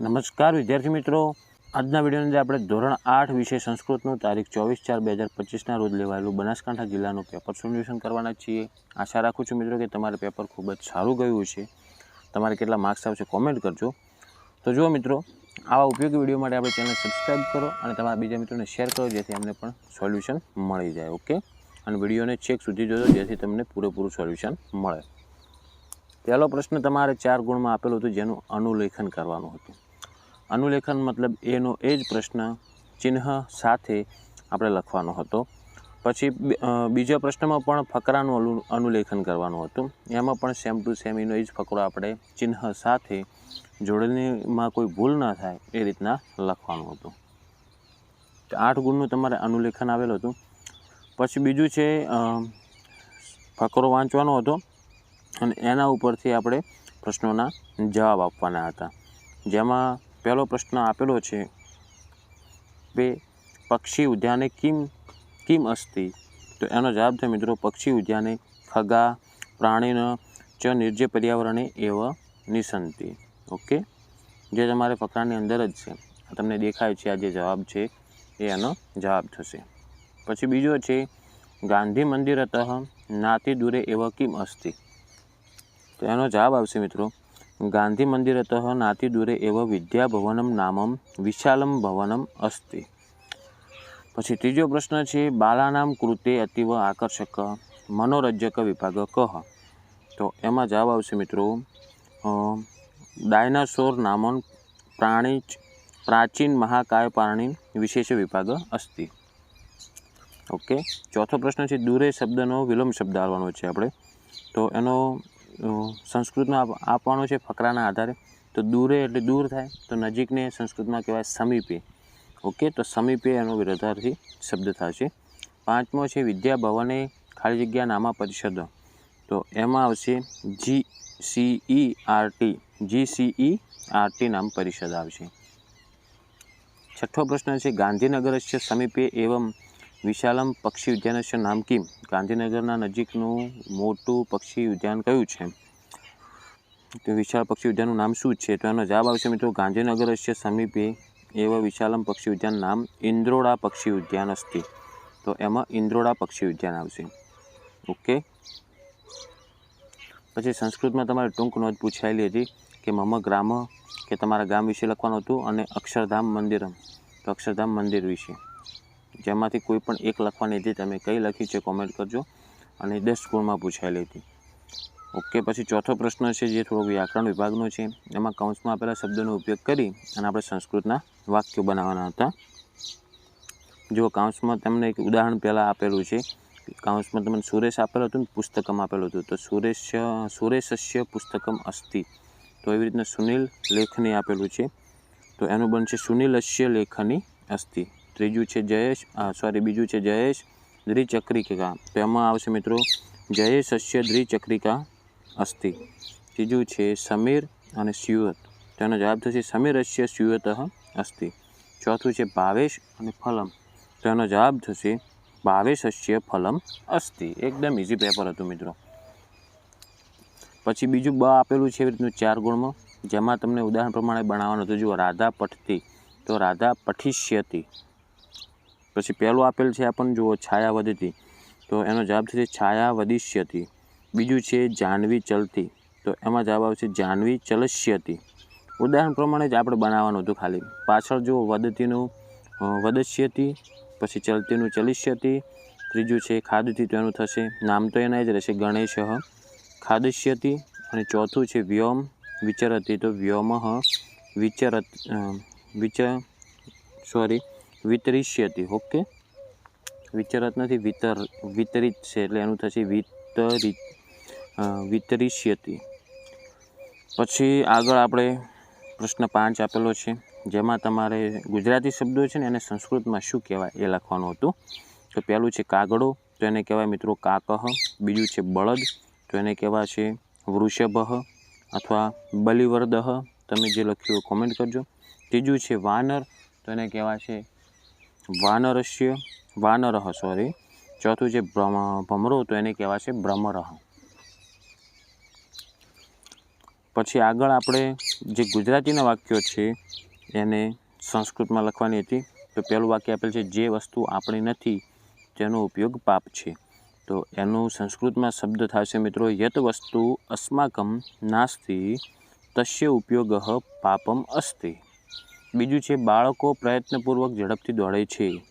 નમસ્કાર, વિદ્યાર્થી મિત્રો. આજના વિડીયોની અંદર આપણે ધોરણ આઠ વિષય સંસ્કૃતનું તારીખ ચોવીસ ચાર બે હજાર પચીસના રોજ લેવાયેલું બનાસકાંઠા જિલ્લાનું પેપર સોલ્યુશન કરવાના છીએ. આશા રાખું છું મિત્રો કે તમારે પેપર ખૂબ જ સારું ગયું છે તમારે કેટલા માર્ક્સ આવશે કોમેન્ટ કરજો. તો જુઓ મિત્રો, આવા ઉપયોગી વીડિયો માટે આપણે ચેનલ સબસ્ક્રાઈબ કરો અને તમારા બીજા મિત્રોને શેર કરો જેથી અમને પણ સોલ્યુશન મળી જાય ઓકે અને વિડીયોને છેક સુધી જોજો જેથી તમને પૂરેપૂરું સોલ્યુશન મળે. પહેલો પ્રશ્ન તમારે ચાર ગુણમાં આપેલું હતું જેનું અનુલેખન કરવાનું હતું. અનુલેખન મતલબ એનો એ જ પ્રશ્ન ચિહ્ન સાથે આપણે લખવાનો હતો. પછી બીજા પ્રશ્નમાં પણ ફકરાનું અનુ અનુલેખન કરવાનું હતું. એમાં પણ સેમ ટુ સેમ એનો એ જ ફકરો આપણે ચિહ્ન સાથે જોડણીમાં કોઈ ભૂલ ના થાય એ રીતના લખવાનું હતું. તો આઠ ગુણનું તમારે અનુલેખન આવેલું હતું. પછી બીજું છે ફકરો વાંચવાનો હતો અને એના ઉપરથી આપણે પ્રશ્નોના જવાબ આપવાના હતા. જેમાં પહેલો પ્રશ્ન આપેલો છે બે પક્ષી ઉદ્યાને કિમ કિમ અસ્તિ? તો એનો જવાબ છે મિત્રો, પક્ષી ઉદ્યાને ખગા, પ્રાણીનો ચ નિર્જય પર્યાવરણે એવ નિસંતિ. ઓકે? જે તમારે ફકરાની અંદર જ છે. તમને દેખાય છે, આ જે જવાબ છે, એ એનો જવાબ થશે. પછી બીજો છે, ગાંધી મંદિરતઃ નાતી દૂરે એવ કિમ અસ્તિ? તો એનો જવાબ આવશે મિત્રો ગાંધી નાતિદૂરે નાતિ દૂરે એવ વિદ્યાભવનમ નામમ વિશાલમ ભવનમ અસ્તિ. પછી ત્રીજો પ્રશ્ન છે, બાલાનામ કૃતે અતીવ આકર્ષક મનોરંજક વિભાગ કહ. તો એમાં જવાબ આવશે મિત્રો ડાયનાસોર નામન પ્રાણી પ્રાચીન મહાકાય પ્રાણી વિશેષ વિભાગ અસ્તિ. ઓકે, ચોથો પ્રશ્ન છે, દૂરે શબ્દનો વિલંબ શબ્દ આવવાનો છે આપણે. તો એનો સંસ્કૃતમાં આપ- આપવાનો છે ફકરાના આધારે. તો દૂરે એટલે દૂર થાય, તો નજીકને સંસ્કૃતમાં કહેવાય સમીપે. ઓકે, તો સમીપે એનો વિરોધાર્થી શબ્દ થશે. પાંચમો છે વિદ્યા ભવને ખાલી જગ્યા નામા પરિષદો. તો એમાં આવશે G C E R R T G C E R R T નામ પરિષદ આવશે. છઠ્ઠો પ્રશ્ન છે ગાંધીનગરસ્ય સમીપે એવમ વિશાલમ પક્ષી ઉદ્યાનસ્ય નામ કિમ. ગાંધીનગરના નજીકનું મોટું પક્ષી ઉદ્યાન કયું છે? તો વિશાળ પક્ષી ઉદ્યાનનું નામ શું છે? તો એનો જવાબ આવશે મિત્રો ગાંધીનગરસ્ય સમીપે. એવા વિશાલમ પક્ષી ઉદ્યાન નામ ઇન્દ્રોડા પક્ષી ઉદ્યાન અસ્તિ. તો એમાં ઇન્દ્રોડા પક્ષી ઉદ્યાન આવશે. ઓકે? પછી સંસ્કૃતમાં તમારે ટૂંક નોંધ પૂછાયેલી હતી કે મમ ગ્રામ કે તમારા ગામ વિશે લખવાનું હતું અને અક્ષરધામ મંદિરમ. તો અક્ષરધામ મંદિર વિશે. જેમાંથી કોઈ પણ એક લખવાની હતી, તમે કઈ લખી છે કોમેન્ટ કરજો. અને દસ ગુણમાં પૂછાયેલી હતી. ઓકે, પછી ચોથો પ્રશ્ન છે જે થોડો વ્યાકરણ વિભાગનો છે. એમાં કૌંસમાં આપેલા શબ્દોનો ઉપયોગ કરી અને આપણે સંસ્કૃતના વાક્યો બનાવવાના હતા. જો કાઉન્સમાં તમને એક ઉદાહરણ પહેલાં આપેલું છે કાઉન્સમાં તમને સુરેશ આપેલું હતું ને, પુસ્તકમ આપેલું હતું, તો સુરેશ, સુરેશસ્ય પુસ્તકમ અસ્તિ. તો એવી રીતના સુનિલ લેખની આપેલું છે. તો એનું બનશે સુનિલસ્ય લેખની અસ્તિ. ત્રીજું છે જયેશ સોરી બીજું છે જયેશ દ્વિચક્રિકા. તો એમાં આવશે મિત્રો, જયેશ હસ્ય દ્વિચક્રિકા અસ્તિ. ત્રીજું છે સમીર અને સ્યુત તેનો જવાબ થશે, સમીર હશ્ય સ્યુત અસ્તિ. ચોથું છે ભાવેશ અને ફલમ. તેનો જવાબ થશે, ભાવેશ હશ્ય ફલમ અસ્તિ. એકદમ ઇઝી પેપર હતું મિત્રો. પછી બીજું બ આપેલું છે એવી રીતનું ચાર ગુણમાં. જેમાં તમને ઉદાહરણ પ્રમાણે બનાવવાનું હતું. જુઓ, રાધા પઠતી. તો રાધા પઠિષ્યતિ. પછી પહેલું આપેલ છે આપણને જુઓ છાયા વધતી તો એનો જવાબ થશે છાયા વદિષ્યતિ બીજું છે જાહ્નવી ચલતી. તો એમાં જવાબ આવશે જાહ્નવી ચલસ્યતિ. ઉદાહરણ પ્રમાણે જ આપણે બનાવવાનું હતું ખાલી. પાછળ જુઓ વદતીનું વદસ્યતિ, પછી ચલતીનું ચલિષ્યતી. ત્રીજું છે ખાદતી, તો એનું થશે નામ તો એના જ રહેશે ગણેશ. ખાદસ્યતિ અને ચોથું છે વ્યોમ, વિચરતી, તો વ્યોમ વિચરત વિચ, સોરી વિતરિષ્યતિ ઓકે? વિચરત નથી, વિતર, વિતરિત છે એટલે એનું થશે વિતરિત વિતરિષ્યતિ પછી આગળ આપણે પ્રશ્ન પાંચ આપેલો છે, જેમાં તમારે ગુજરાતી શબ્દો છે ને એને સંસ્કૃતમાં શું કહેવાય એ લખવાનું હતું? તો પહેલું છે કાગડો, તો એને કહેવાય મિત્રો કાકહ, બીજું છે બળદ, તો એને કહેવાય છે વૃષભ અથવા બલિવર્દહ. તમે જે લખ્યું કોમેન્ટ કરજો. ત્રીજું છે વાનર, તો એને કહેવાય છે વાનરસ્ય, વાનરહ સોરી ચોથું જે ભમરો હતો એને કહેવાશે ભ્રમરહ પછી આગળ આપણે જે ગુજરાતીના વાક્યો છે, એને સંસ્કૃતમાં લખવાની હતી, તો પહેલું વાક્ય આપેલ છે, જે વસ્તુ આપણી નથી, તેનો ઉપયોગ પાપ છે. તો એનું સંસ્કૃતમાં શબ્દ થશે, મિત્રો, યત વસ્તુ અસ્માકમ નાસ્તિ, તસ્ય ઉપયોગ પાપમ અસ્તિ. બીજું છે, બાળકો પ્રયત્નપૂર્વક ઝડપથી દોડે છે.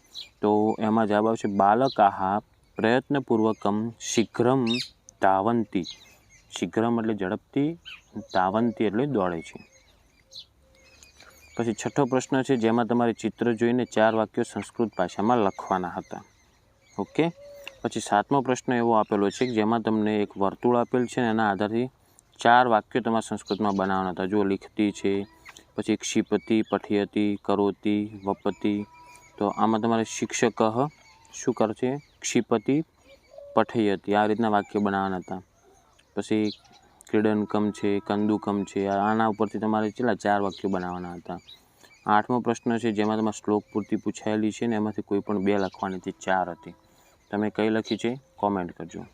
તો એમાં જવાબ આવશે, બાલકાહા પ્રયત્નપૂર્વકમ શીઘ્રમ ધાવંતી શીઘ્રમ એટલે ઝડપથી ધાવંતી એટલે દોડે છે. પછી છઠ્ઠો પ્રશ્ન છે, જેમાં તમારે ચિત્ર જોઈને ચાર વાક્યો સંસ્કૃત ભાષામાં લખવાના હતા. ઓકે? પછી સાતમો પ્રશ્ન એવો આપેલો છે કે જેમાં તમને એક વર્તુળ આપેલ છે એના આધારથી ચાર વાક્યો તમારે સંસ્કૃતમાં બનાવવાના હતા. જો લિખતી છે પછી ક્ષિપતિ, પઠિયતી, કરોતી, વપતિ. તો આમાં તમારે શિક્ષક શું કરશે? ક્ષિપતિ, પઠયતી. આ રીતના વાક્ય બનાવવાના હતા. પછી ક્રીડનકમ છે, કંદુકમ છે, આના ઉપરથી તમારે કેટલા ચાર વાક્યો બનાવવાના હતા. આઠમો પ્રશ્ન છે, જેમાં તમારે શ્લોક પૂર્તિ પૂછાયેલી છે ને એમાંથી કોઈ પણ બે લખવાની હતી, ચાર હતી. તમે કઈ લખી છે? કોમેન્ટ કરજો.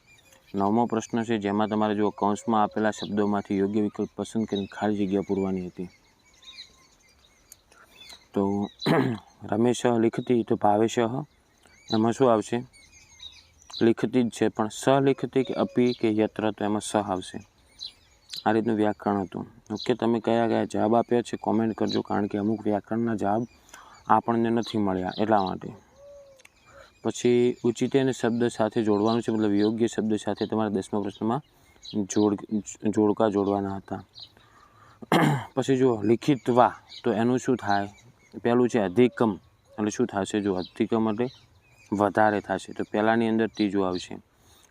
નવમો પ્રશ્ન છે, જેમાં તમારે જો કૌંસમાં આપેલા શબ્દોમાંથી યોગ્ય વિકલ્પ પસંદ કરીને ખાલી જગ્યા પૂરવાની હતી. તો રમેશ લિખતી તો ભાવેશ એમાં શું આવશે? લિખતી જ છે, પણ સલિખતી કે અપી કે યત્ર તો એમાં સ આવશે. આ રીતનું વ્યાકરણ હતું. ઓકે, તમે કયા કયા જવાબ આપ્યા છે કોમેન્ટ કરજો, કારણ કે અમુક વ્યાકરણના જવાબ આપણને નથી મળ્યા એટલા માટે. પછી ઉચિત અને શબ્દ સાથે જોડવાનું છે, મતલબ યોગ્ય શબ્દ સાથે તમારે દસમા પ્રશ્નમાં જોડ, જોડકા જોડવાના હતા. પછી જો લિખિતવા તો એનું શું થાય? પહેલું છે અધિકમ. એટલે શું થશે? જો અધિકમ એટલે વધારે થશે. તો પહેલાંની અંદર ત્રીજું આવશે.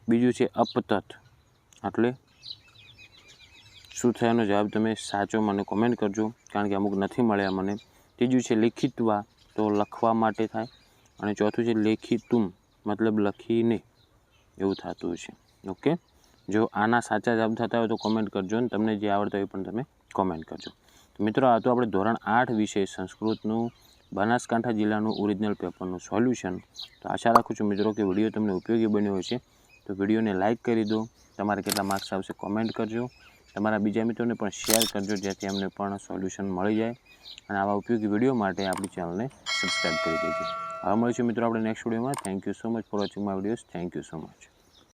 બીજું છે અપતત. એટલે શું થયાનો જવાબ તમે સાચો મને કોમેન્ટ કરજો, કારણ કે અમુક નથી મળ્યા મને. ત્રીજું છે લિખિતવા. તો લખવા માટે થાય. અને ચોથું છે લેખિતુમ. મતલબ લખીને એવું થતું હશે. ઓકે જો આના સાચા જવાબ થતા હોય તો કોમેન્ટ કરજો અને તમને જે આવડતા હોય પણ તમે કોમેન્ટ કરજો. મિત્રો, આ તો આપણે ધોરણ આઠ વિષય સંસ્કૃતનું બનાસકાંઠા જિલ્લાનું ઓરિજિનલ પેપરનું સોલ્યુશન તો આશા રાખું છું મિત્રો કે વીડિયો તમને ઉપયોગી બન્યો હશે. તો વિડીયોને લાઇક કરી દો. તમારે કેટલા માર્ક્સ આવશે કોમેન્ટ કરજો. તમારા બીજા મિત્રોને પણ શેર કરજો, જેથી એમને પણ સોલ્યુશન મળી જાય. અને આવા ઉપયોગી વીડિયો માટે આપણી ચેનલને સબસ્ક્રાઈબ કરી દેજો. હવે મળીશું મિત્રો આપણે નેક્સ્ટ વિડીયોમાં thank you so much for watching my videos thank you so much